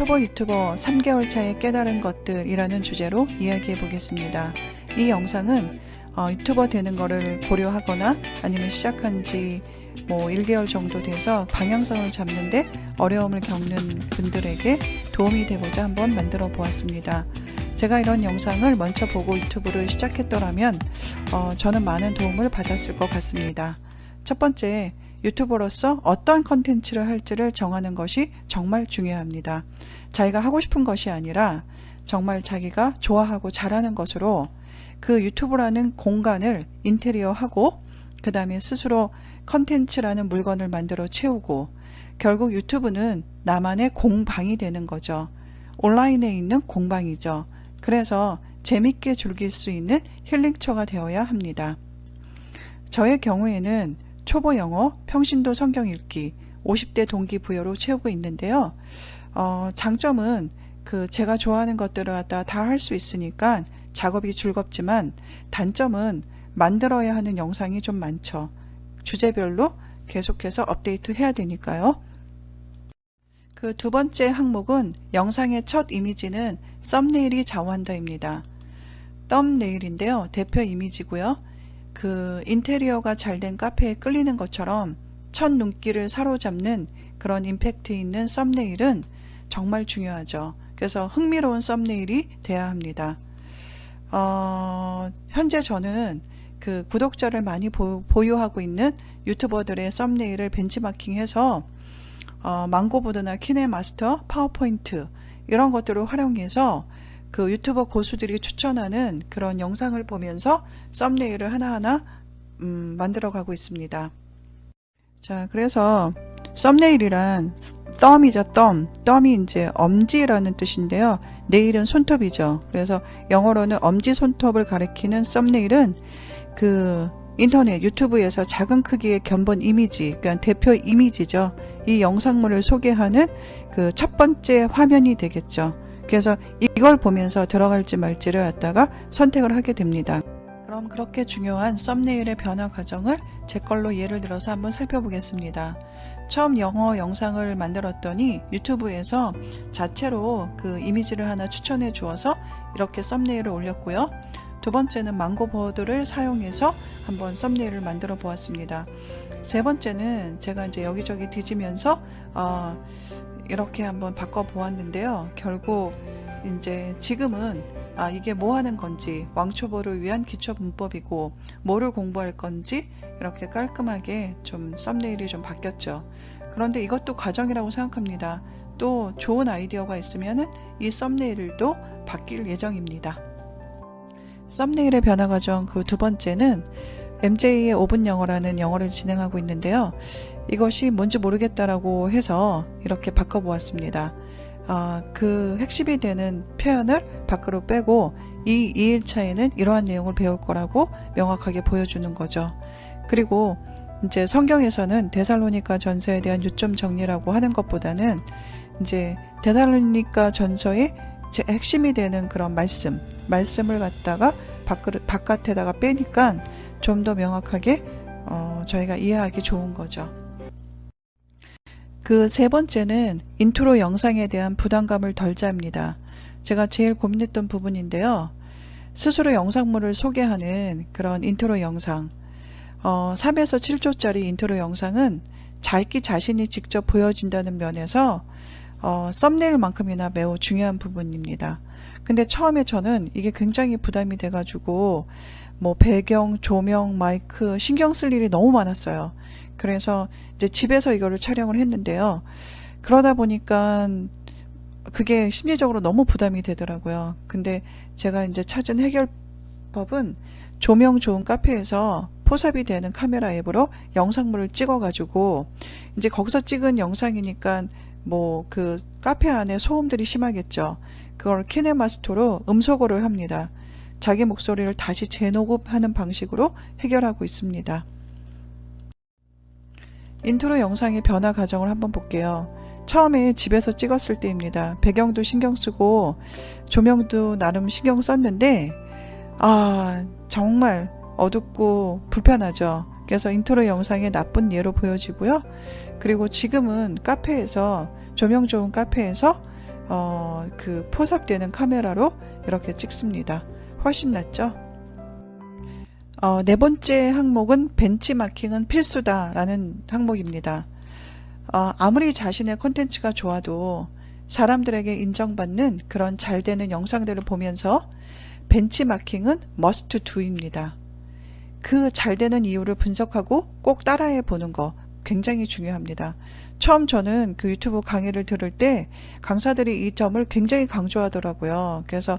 초보 유튜버 3개월 차에 깨달은 것들이라는 주제로 이야기해 보겠습니다. 이 영상은 어, 유튜버 되는 거를 고려하거나 아니면 시작한 지 뭐 1개월 정도 돼서 방향성을 잡는데 어려움을 겪는 분들에게 도움이 되고자 한번 만들어 보았습니다. 제가 이런 영상을 먼저 보고 유튜브를 시작했더라면 어, 저는 많은 도움을 받았을 것 같습니다. 첫 번째, 유튜버로서 어떤 컨텐츠를 할지를 정하는 것이 정말 중요합니다. 자기가 하고 싶은 것이 아니라 정말 자기가 좋아하고 잘하는 것으로 그 유튜브라는 공간을 인테리어하고 그 다음에 스스로 컨텐츠라는 물건을 만들어 채우고 결국 유튜브는 나만의 공방이 되는 거죠. 온라인에 있는 공방이죠. 그래서 재밌게 즐길 수 있는 힐링처가 되어야 합니다. 저의 경우에는 초보 영어, 평신도 성경 읽기, 50대 동기부여로 채우고 있는데요. 어, 장점은 그 제가 좋아하는 것들을 갖다 다 할 수 있으니까 작업이 즐겁지만 단점은 만들어야 하는 영상이 좀 많죠. 주제별로 계속해서 업데이트 해야 되니까요. 그 두 번째 항목은 영상의 첫 이미지는 썸네일이 좌우한다입니다. 썸네일인데요. 대표 이미지고요. 그 인테리어가 잘 된 카페에 끌리는 것처럼 첫 눈길을 사로잡는 그런 임팩트 있는 썸네일은 정말 중요하죠. 그래서 흥미로운 썸네일이 돼야 합니다. 어, 현재 저는 그 구독자를 많이 보, 보유하고 있는 유튜버들의 썸네일을 벤치마킹해서 어, 망고보드나 키네마스터, 파워포인트 이런 것들을 활용해서 그 유튜버 고수들이 추천하는 그런 영상을 보면서 썸네일을 하나하나 음, 만들어 가고 있습니다. 자, 그래서 썸네일이란 덤이죠, 덤. 덤이 이제 엄지라는 뜻인데요. 네일은 손톱이죠. 그래서 영어로는 엄지 손톱을 가리키는 썸네일은 그 인터넷 유튜브에서 작은 크기의 견본 이미지, 그러니까 대표 이미지죠. 이 영상물을 소개하는 그 첫 번째 화면이 되겠죠. 그래서 이걸 보면서 들어갈지 말지를 갖다가 선택을 하게 됩니다. 그럼 그렇게 중요한 썸네일의 변화 과정을 제 걸로 예를 들어서 한번 살펴보겠습니다. 처음 영어 영상을 만들었더니 유튜브에서 자체로 그 이미지를 하나 추천해 주어서 이렇게 썸네일을 올렸고요. 두 번째는 망고버드를 사용해서 한번 썸네일을 만들어 보았습니다. 세 번째는 제가 이제 여기저기 뒤지면서 어, 이렇게 한번 바꿔 보았는데요. 결국 이제 지금은 아 이게 뭐 하는 건지 왕초보를 위한 기초 문법이고 뭐를 공부할 건지 이렇게 깔끔하게 좀 썸네일이 좀 바뀌었죠. 그런데 이것도 과정이라고 생각합니다. 또 좋은 아이디어가 있으면은 이 썸네일도 바뀔 예정입니다. 썸네일의 변화 과정 그 두 번째는 MJ의 5분 영어라는 영어를 진행하고 있는데요. 이것이 뭔지 모르겠다라고 해서 이렇게 바꿔보았습니다. 아, 그 핵심이 되는 표현을 밖으로 빼고 이 2일차에는 이러한 내용을 배울 거라고 명확하게 보여주는 거죠. 그리고 이제 성경에서는 데살로니가 전서에 대한 요점 정리라고 하는 것보다는 이제 데살로니가 전서의 제 핵심이 되는 그런 말씀, 말씀을 갖다가 바깥, 바깥 에다가 빼니까 좀 더 명확하게 어, 저희가 이해하기 좋은 거죠. 그 세 번째는 인트로 영상에 대한 부담감을 덜자입니다. 제가 제일 고민했던 부분인데요. 스스로 영상물을 소개하는 그런 인트로 영상, 어, 3에서 7초짜리 인트로 영상은 자기 자신이 직접 보여진다는 면에서 어, 썸네일만큼이나 매우 중요한 부분입니다. 근데 처음에 저는 이게 굉장히 부담이 돼가지고 뭐 배경, 조명, 마이크 신경 쓸 일이 너무 많았어요. 그래서 이제 집에서 이거를 촬영을 했는데요. 그러다 보니까 그게 심리적으로 너무 부담이 되더라고요. 근데 제가 이제 찾은 해결법은 조명 좋은 카페에서 포삽이 되는 카메라 앱으로 영상물을 찍어가지고 이제 거기서 찍은 영상이니까 뭐 그 카페 안에 소음들이 심하겠죠. 그걸 키네마스터로 음소거를 합니다. 자기 목소리를 다시 재녹음하는 방식으로 해결하고 있습니다. 인트로 영상의 변화 과정을 한번 볼게요. 처음에 집에서 찍었을 때입니다. 배경도 신경 쓰고 조명도 나름 신경 썼는데 아 정말 어둡고 불편하죠. 그래서 인트로 영상의 나쁜 예로 보여지고요. 그리고 지금은 카페에서 조명 좋은 카페에서 어, 그 포섭되는 카메라로 이렇게 찍습니다. 훨씬 낫죠? 어, 네 번째 항목은 벤치마킹은 필수다라는 항목입니다. 어, 아무리 자신의 콘텐츠가 좋아도 사람들에게 인정받는 그런 잘 되는 영상들을 보면서 벤치마킹은 must do입니다. 그 잘 되는 이유를 분석하고 꼭 따라해 보는 거 굉장히 중요합니다. 처음 저는 그 유튜브 강의를 들을 때 강사들이 이 점을 굉장히 강조하더라고요. 그래서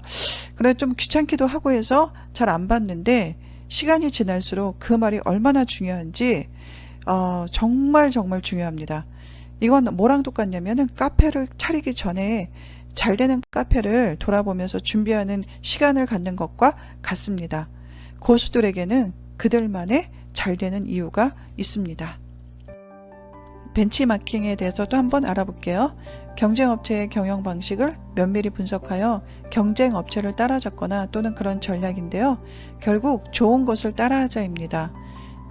그래 좀 귀찮기도 하고 해서 잘 안 봤는데 시간이 지날수록 그 말이 얼마나 중요한지 어, 정말 정말 중요합니다. 이건 뭐랑 똑같냐면은 카페를 차리기 전에 잘 되는 카페를 돌아보면서 준비하는 시간을 갖는 것과 같습니다. 고수들에게는 그들만의 잘 되는 이유가 있습니다. 벤치마킹에 대해서도 한번 알아볼게요. 경쟁업체의 경영 방식을 면밀히 분석하여 경쟁업체를 따라잡거나 또는 그런 전략인데요. 결국 좋은 것을 따라하자입니다.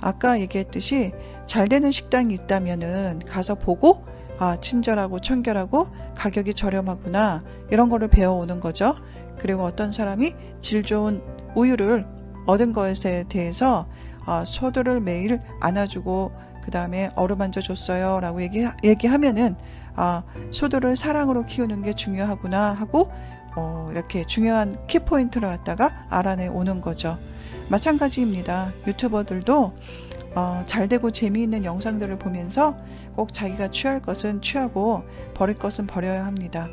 아까 얘기했듯이 잘 되는 식당이 있다면은 가서 보고 아, 친절하고 청결하고 가격이 저렴하구나 이런 거를 배워오는 거죠. 그리고 어떤 사람이 질 좋은 우유를 얻은 것에 대해서 아, 소들을 매일 안아주고 그 다음에 어루만져 줬어요 라고 얘기, 얘기하면은 아, 소들을 사랑으로 키우는 게 중요하구나 하고 어, 이렇게 중요한 키포인트를 갖다가 알아내 오는 거죠. 마찬가지입니다. 유튜버들도 어, 잘 되고 재미있는 영상들을 보면서 꼭 자기가 취할 것은 취하고 버릴 것은 버려야 합니다.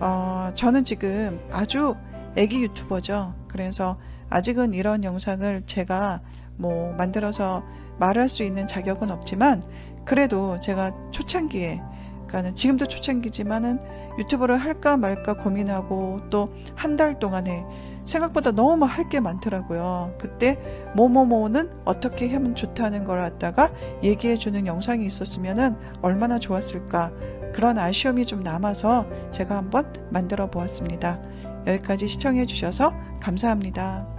어, 저는 지금 아주 애기 유튜버죠. 그래서 아직은 이런 영상을 제가 뭐 만들어서 말할 수 있는 자격은 없지만 그래도 제가 초창기에 그러니까는 지금도 초창기지만은 유튜브를 할까 말까 고민하고 또 한 달 동안에 생각보다 너무 할 게 많더라고요. 그때 뭐뭐뭐는 어떻게 하면 좋다는 걸 갖다가 얘기해 주는 영상이 있었으면은 얼마나 좋았을까. 그런 아쉬움이 좀 남아서 제가 한번 만들어 보았습니다. 여기까지 시청해 주셔서 감사합니다.